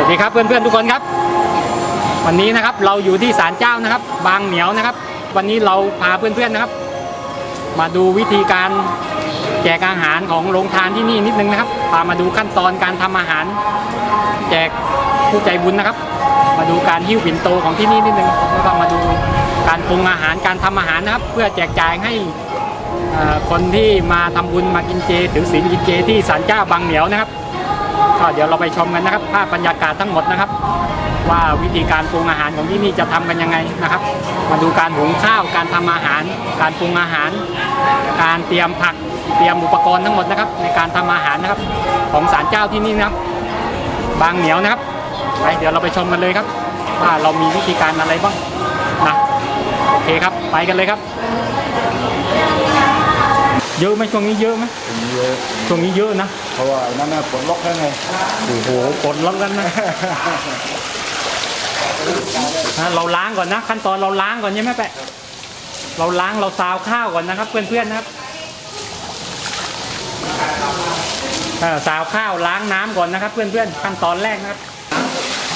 วัสดีครับเพื่อนๆทุกคนครับ วันนี้นะครับเราอยู่ที่ศาลเจ้านะครับ บางเหนียวนะครับ วันนี้เราพาเพื่อนๆนะครับ มาดูวิธีการแจกอาหารของโรงทานที่นี่นิดนึงนะครับพามาดูขั้นตอนการทำอาหาร แจกผู้ใจบุญนะครับ มาดูการหิ้วปิ่นโตของที่นี่นิดนึงแล้วก็มาดูการปรุงอาหารการทำอาหารนะครับ เพื่อแจกจ่ายให้คนที่มาทำบุญมากินเจถือศีลกินเจที่ศาลเจ้าบางเหนียวนะครับ ก็เดี๋ยวเราไปชมกันนะครับ ภาพบรรยากาศทั้งหมดนะครับ ว่าวิธีการปรุงอาหารของที่นี่จะทำกันยังไงนะครับ มาดูการหุงข้าว การทำอาหาร การปรุงอาหาร การเตรียมผัก เตรียมอุปกรณ์ทั้งหมดนะครับ ในการทำอาหารนะครับ ของศาลเจ้าที่นี่นะครับ บางเหนียวนะครับ ไปเดี๋ยวเราไปชมกันเลยครับ ว่าเรามีวิธีการอะไรบ้างนะ โอเคครับ ไปกันเลยครับ เยอะไหมช่วงนี้เยอะไหมเยอะช่วงนี้เยอะนะ เพราะว่านั่นน่ะปลดล็อกแล้วไงโอ้โหกดแล้วกันนะนะเราล้างก่อนนะ ขั้นตอนเราล้างก่อนใช่ไหมแปะเราล้างเราซาวข้าวก่อนนะครับ เพื่อนๆนะครับเออซาวข้าวล้างน้ำก่อนนะครับ เพื่อนๆขั้นตอนแรกนะครับ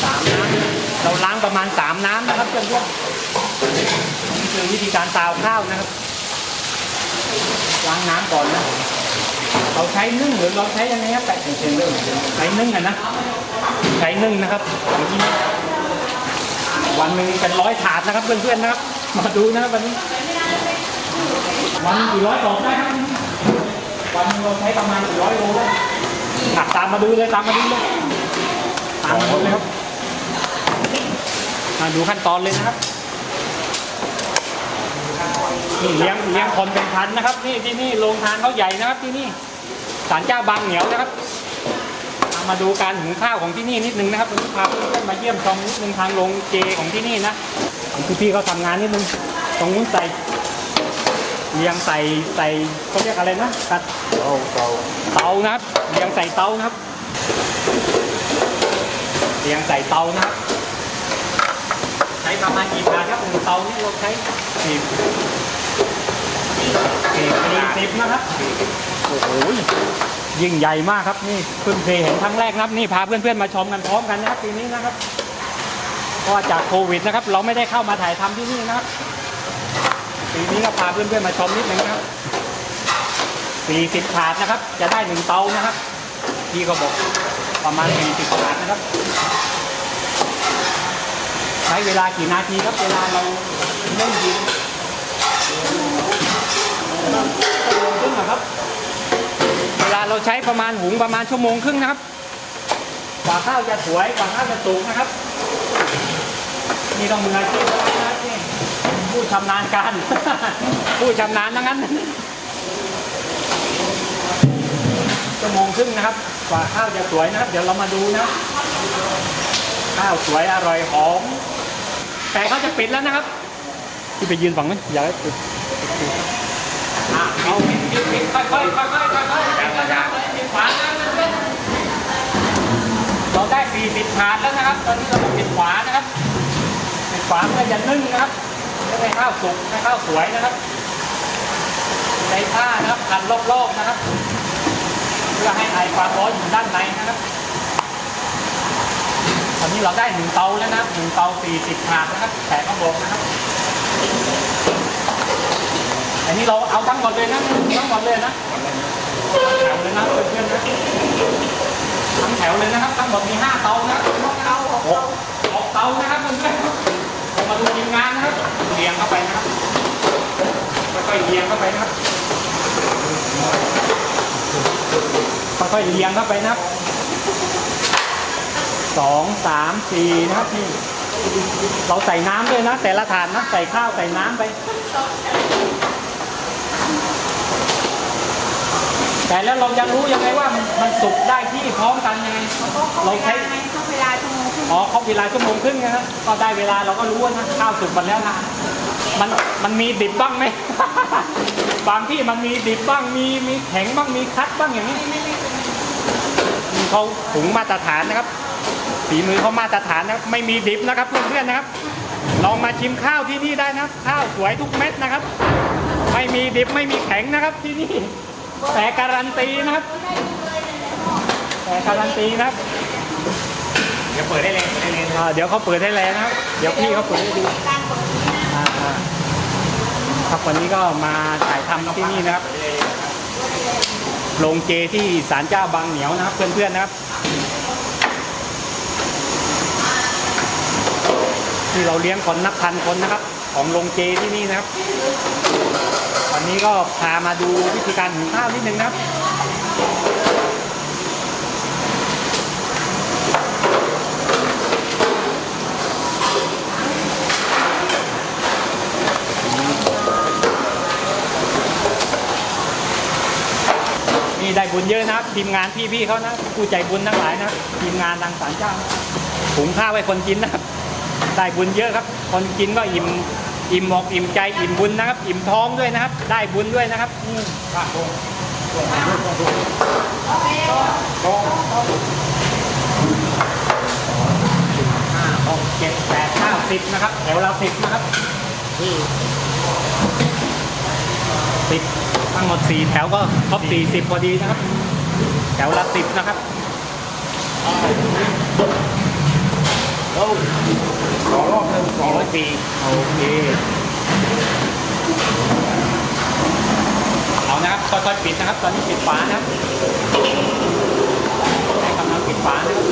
สามน้ำเราล้างประมาณสามน้ำนะครับเพื่อนๆนี่คือวิธีการซาวข้าวนะครับ ล้างน้ำก่อนนะ เราใช้นึ่งหรือเราใช้ยังไงครับแปะใช้นึ่งใช้นึ่งอะนะ ใช้นึ่งนะครับของที่นี่วันหนึ่งเป็นร้อยถาดนะครับเพื่อนๆนะครับ มาดูนะครับวันนี้ วันกี่ร้อยกล่องได้ครับวันเราใช้ประมาณกี่ร้อยโลได้อะตามมาดูเลยตามมาดูเลยตามมาดูเลยครับมาดูขั้นตอนเลยนะครับ นี่เลี้ยงเลี้ยงคนเป็นพันนะครับ นี่ที่นี่โรงทานเขาใหญ่นะครับที่นี่ศาลเจ้าบางเหนียวนะครับเอามาดูการหุงข้าวของที่นี่นิดนึงนะครับวันนี้พาเพื่อนๆมาเยี่ยมชมนิดนึงทางโรงเจของที่นี่นะคือพี่เขาทำงานนิดนึงตรงนู้นใส่เรียงใส่ใส่เขาเรียกอะไรนะตัดเตาเตาเตานะครับเรียงใส่เตานะครับเรียงใส่เตานะครับ ใช้ประมาณกี่ถาดครับหนึ่งเตานี่เราใช้สิบ สี่สิบนะครับ โอ้โหยิ่งใหญ่มากครับนี่เพิ่งเคยเห็นครั้งแรกนะครับนี่พาเพื่อนๆมาชมกันพร้อมกันนะครับปีนี้นะครับเพราะจากโควิดนะครับ เราไม่ได้เข้ามาถ่ายทำที่นี่นะครับปีนี้ก็พาเพื่อนๆมาชมนิดนึงนะครับ40ถาดนะครับ จะได้หนึ่งเตานะครับพี่ก็บอกประมาณ40ถาดนะครับ ใช้เวลากี่นาทีครับเวลาเราเล่นยิง ชั่วโมงครึ่งนะครับ เวลาเราใช้ประมาณหุงประมาณชั่วโมงครึ่งนะครับกว่าข้าวจะสวยกว่าข้าวจะสุกนะครับ นี่ต้องมืออาชีพนะครับนี่ผู้ชำนาญการ ผู้ชำนาญทั้งนั้นชั่วโมงครึ่งนะครับกว่าข้าวจะสวยนะครับ เดี๋ยวเรามาดูนะ ข้าวสวยอร่อยหอมแต่เขาจะปิดแล้วนะครับที่ไปยืนฝั่งนั้นอย่าให้ปิดอะ เอาปิดปิดปิดค่อยๆค่อยๆค่อยๆค่อยๆปิดนะครับปิดฝานะเราได้40ถาดแล้วนะครับ ตอนนี้เราปิดฝานะครับปิดฝาเพื่อจะนึ่งนะครับจะให้ข้าวสุกให้ข้าวสวยนะครับใช้ผ้านะครับพันรอบๆนะครับ เพื่อให้ไอความร้อนอยู่ด้านในนะครับตอนนี้เราได้หนึ่งเตาแล้วนะครับหนึ่งเตาสี่สิบถาดนะครับแถมข้างบนนะครับ อันนี้เราเอาทั้งหมดเลยนะทั้งหมดเลยนะแถวเลยนะเพื่อนๆนะทั้งแถวเลยนะครับทั้งหมดมีห้าเตานะเตาหกหกเตานะครับเพื่อนๆมาดูทีมงานนะครับเรียงเข้าไปนะครับค่อยๆเรียงเข้าไปนะครับค่อยๆเรียงเข้าไปนะครับสองสามสี่นะครับนี่เราใส่น้ำด้วยนะ แต่ละถาดนะใส่ข้าวใส่น้ำไป แต่แล้วเราจะรู้ยังไงว่ามันมันสุกได้ที่พร้อมกันยังไงเราใช้เขาเวลาชั่วโมงครึ่งอ๋อครบเวลาชั่วโมงครึ่งนะครับก็ได้เวลาเราก็รู้ว่านะข้าวสุกหมดแล้วนะมันมันมีดิบบ้างไหมบางที่มันมีดิบบ้างมีมีแข็งบ้างมีคัดบ้างอย่างนี้เขาถุงมาตรฐานนะครับฝีมือเขามาตรฐานนะครับไม่มีดิบนะครับเพื่อนๆนะครับ ลองมาชิมข้าวที่นี่ได้นะครับ ข้าวสวยทุกเม็ดนะครับ ไม่มีดิบไม่มีแข็งนะครับที่นี่ แต่การันตีนะครับ แต่การันตีนะครับ เดี๋ยวเปิดได้เลยเปิดได้เลยอ่าเดี๋ยวเขาเปิดให้แล้วนะครับ เดี๋ยวพี่เขาเปิดให้ดูอ่าอ่าครับวันนี้ก็มาถ่ายทำที่นี่นะครับ โรงเจที่ศาลเจ้าบางเหนียวนะครับ เพื่อนๆนะครับ ที่เราเลี้ยงคนนับพันคนนะครับ ของโรงเจที่นี่นะครับ วันนี้ก็พามาดูวิธีการหุงข้าวนิดนึงนะครับนี่ได้บุญเยอะนะครับทีมงานพี่ๆเขานะผู้ใจบุญทั้งหลายนะทีมงานทางศาลเจ้าหุงข้าวให้คนกินนะครับได้บุญเยอะครับ คนกินก็อิ่ม อิ่มอกอิ่มใจอิ่มบุญนะครับ อิ่มท้องด้วยนะครับ ได้บุญด้วยนะครับอืมห้าหกเจ็ดแปดเก้าสิบนะครับแถวเราสิบนะครับสิบทั้งหมดสี่แถวก็ครบสี่สิบพอดีนะครับ แถวละสิบนะครับ เราสองรอบหนึ่งสองร้อยสี่โอเค เอานะครับค่อยๆปิดนะครับ ตอนนี้ปิดฝานะครับให้กำลังปิดฝานะครับ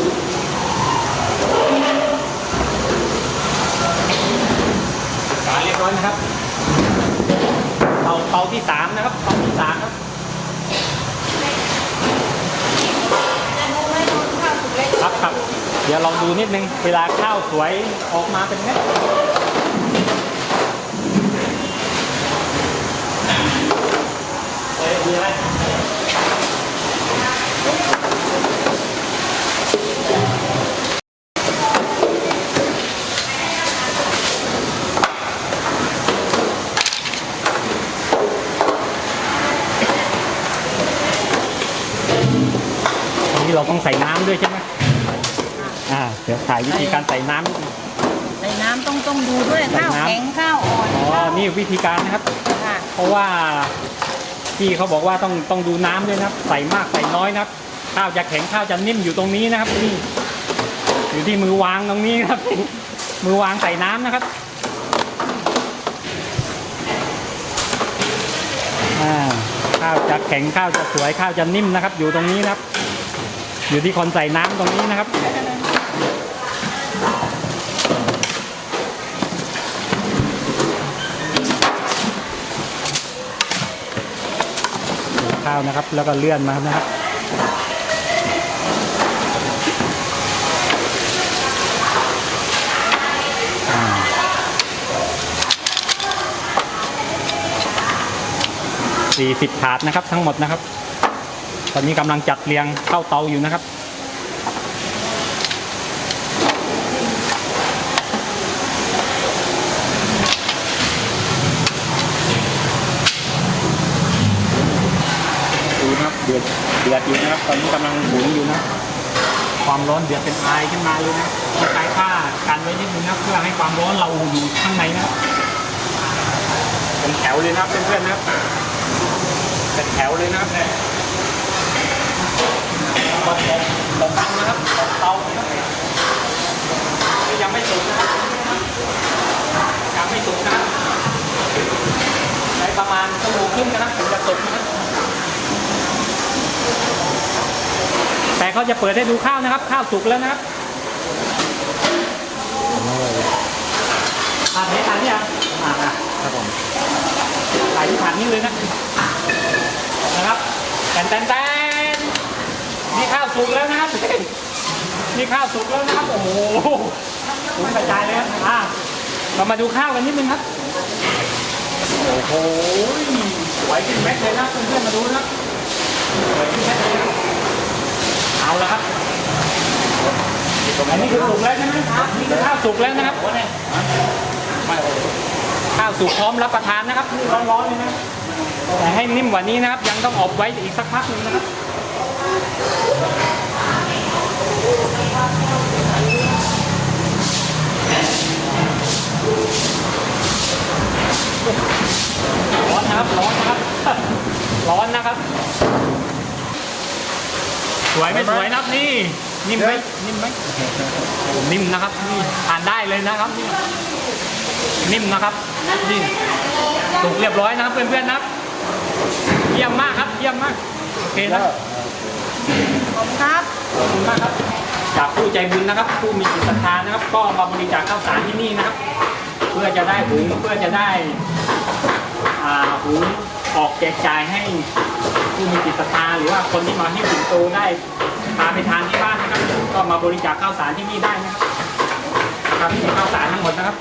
ฝาเรียบร้อยนะครับเตาเตาที่สามนะครับเตาที่สามครับครับครับ เดี๋ยวลองดูนิดนึง เวลาข้าวสวยออกมาเป็นไงเฮ้ยดีไหมาเดี๋ยวถ่ายวิธีการใส่น้ำนิดนึงใส่น้ำต้องต้องดูด้วยใส่ข้าวน้ำ แข็งข้าวอ่อนอ๋อ ข้าวนี่วิธีการนะครับ ค่ะเพราะว่าพี่เขาบอกว่าต้องต้องดูน้ำด้วยนะครับ ใส่มากใส่น้อยนะครับ ข้าวจะแข็งข้าวจะนิ่มอยู่ตรงนี้นะครับนี่อยู่ที่มือวางตรงนี้ครับ มือวางใส่น้ำนะครับอ่าข้าวจะแข็งข้าวจะสวยข้าวจะนิ่มนะครับ อยู่ตรงนี้นะครับ อยู่ที่คนใส่น้ำตรงนี้นะครับ ข้าวนะครับ แล้วก็เลื่อนมานะครับสี่สิบถาดนะครับทั้งหมดนะครับ ตอนนี้กำลังจัดเรียงเข้าเตาอยู่นะครับ ดูนะครับเดือดเดื อดอยู่นะครับตอนนี้กำลังหุงอยู่นะ ความร้อนเดือดเป็นไอขึ้นมาเลยนะต้องใช้ผ้ากันไว้นิดนึงนะเพื่อให้ความร้อนเราอยู่ข้างในนะเป็นแถวเลยนะเพื่อนๆนะเป็นแถวเลยนะครับเนี่ยตบตบเตานะครับตบเตานะครับนี่ยังไม่สุกนะครับยังไม่สุกนะครับใช้ประมาณชั่วโมงครึ่งนะครับถึงจะสุกนะครับ แต่ เขาจะเปิดให้ดูข้าวนะครับ ข้าวสุกแล้วนะครับผ่านนี้ผ่านนี้ยังอ่าครับผมถ่ายที่ผ่านนี้เลยนะนะครับแตนแตนแตนนี่ข้าวสุกแล้วนะครับนี่ข้าวสุกแล้วนะครับโอ้โหสุกกระจายเลยครับอ่าเรามาดูข้าวกันนิดนึงครับโอ้โหสวยขึ้นแม็กเลยนะเพื่อนๆมาดูนะครับสวยขึ้นแม็กเลยนะ เอาละครับอันนี้คือสุกแล้วใช่ไหมครับนี่คือข้าวสุกแล้วนะครับข้าวสุกพร้อมรับประทานนะครับนี่ร้อนๆเลยนะแต่ให้นิ่มกว่านี้นะครับ ยังต้องอบไว้อีกสักพักหนึงนะครับร้อนนะครับ ร้อนนะครับ ร้อนนะครับ สวยไม่สวยนะครับนี่นิ่มไหมนิ่มไหมโอ้นิ่มนะครับนี่ทานได้เลยนะครับนี่นิ่มนะครับนี่สุกเรียบร้อยนะครับเพื่อนๆนะครับเยี่ยมมากครับเยี่ยมมากโอเคนะขอบคุณครับขอบคุณมากครับ จากผู้ใจบุญนะครับ ผู้มีจิตศรัทธานะครับ ก็มาบริจาคข้าวสารที่นี่นะครับ เพื่อจะได้หุงเพื่อจะได้อ่าหุง ออกแจกจ่ายให้ผู้มีจิตศรัทธาหรือว่าคนที่มาที่สิงโตได้พาไปทานที่บ้านนะครับก็มาบริจาคข้าวสารที่นี่ได้นะครับครับนี่ข้าวสารทั้งหมดนะครับ